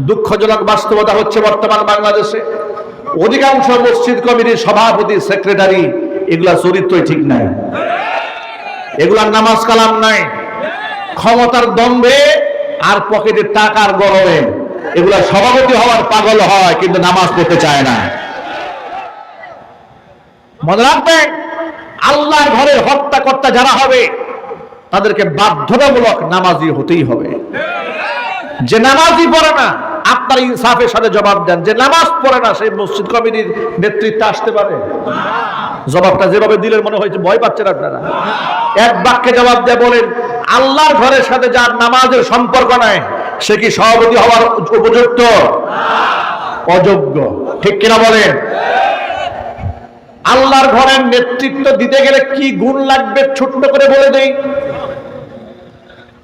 দুঃখজনক বাস্তবতা হচ্ছে বর্তমান বাংলাদেশে। অধিকাংশ মসজিদ কমিটির সভাপতি, সেক্রেটারি, এগুলা চরিত্রই ঠিক নাই। এগুলার নামাজ কালাম নাই। ক্ষমতার দম্ভে আর পকেটে টাকার গরমে। এগুলা সভাপতি হওয়ার পাগল হয়, কিন্তু নামাজ পড়তে চায় না। মনে রাখবেন আল্লাহর ঘরে হত্যাকর্তা যারা হবে, তাদেরকে বাধ্যতামূলক নামাজি হতেই হবে। যে নামাজি পড়ে না আপনার ইনসাফের সাথে জবাব দেন যে নামাজ পড়ে না, সেই মসজিদ কমিটির নেতৃত্বে আসতে পারে। জবাবটা যেভাবে দিলেন মনে হয়েছে ভয় পাচ্ছেন আপনারা। এক বাক্যে জবাব দিয়ে বলেন, আল্লাহর ঘরের সাথে যার নামাজের সম্পর্ক নাই, সে কি সভাপতি হওয়ার উপযুক্ত? অযোগ্য। ঠিক কিনা বলেন? আল্লাহর ঘরের নেতৃত্ব দিতে গেলে কি গুণ লাগবে ছোট্ট করে বলে দেই?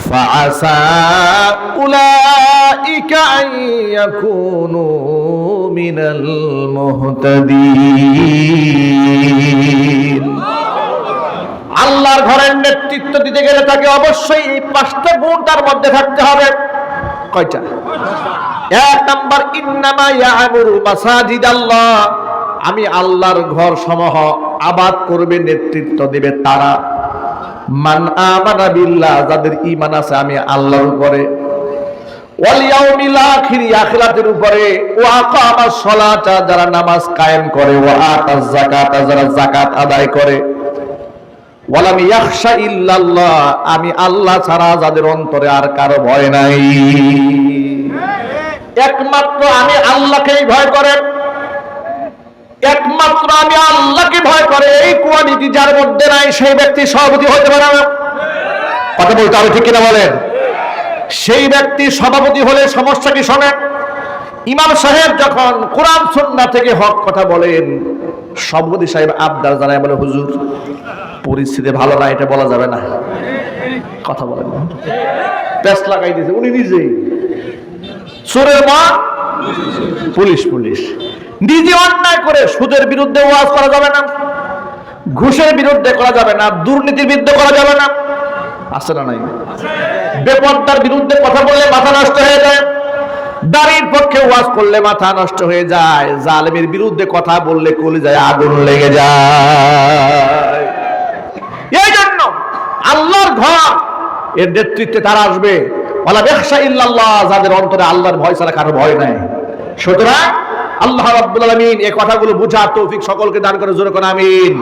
فعسى أولئك أن يكونوا من المهتدين আল্লাহর ঘরের নেতৃত্ব দিতে গেলে তাকে অবশ্যই এই পাঁচটা গুণ তার মধ্যে থাকতে হবে কয়টা এক নাম্বার ইন্নামা ইয়ামুরু মাসাজিদ আল্লাহ আমি আল্লাহর ঘর সমূহ আবাদ করবে নেতৃত্ব দেবে তারা মান আমানা বিল্লাহ, যাদের ঈমান আছে আমি আল্লাহর উপরে। করে। আমি আল্লাহ ছাড়া যাদের অন্তরে আর কারও ভয় নাই। একমাত্র আমি আল্লাহকেই ভয় করে একমাত্র আমি আল্লাহকে ভয় করে, এই কোয়ালিটি যার মধ্যে নাই, সেই ব্যক্তি সভাপতি হতে পারে না। কথা বলতে হবে ঠিক কিনা বলেন? সেই ব্যক্তি সভাপতি হলে সমস্যা কি শোনেন ইমাম সাহেব যখন কোরআন, সুন্নাহ থেকে হক কথা বলেন সভাপতি সাহেব আবদার জানায় বলে, হুজুর, পরিস্থিতি ভালো না, এটা বলা যাবে না। কথা বলেন। প্যাস লাগাই দিয়েছে, উনি নিজেই। চোরের মা, পুলিশ পুলিশ। নিজে অন্যায় করে সুদের বিরুদ্ধে ওয়াজ করা যাবে না, ঘুষের বিরুদ্ধে করা যাবে না, দুর্নীতির বিরুদ্ধে করা যাবে না। আছে না নাই? বেপর্দার বিরুদ্ধে কথা বললে মাথা নষ্ট হয়ে যায়, দাড়ির পক্ষে ওয়াজ করলে মাথা নষ্ট হয়ে যায়, জালেমের বিরুদ্ধে কথা বললে কলি যায় আগুন লেগে যায়। এই জন্য আল্লাহর ঘর, এর নেতৃত্বে তারা আসবে। বলা বেখশা ইল্লাল্লাহ, যাদের অন্তরে আল্লাহর ভয় ছাড়া কারও ভয় নাই। সুতরাং আল্লাহ রাব্বুল আলমিন এই কথাগুলো বুঝা তৌফিক সকলকে দান করে জোরে করে আমিন।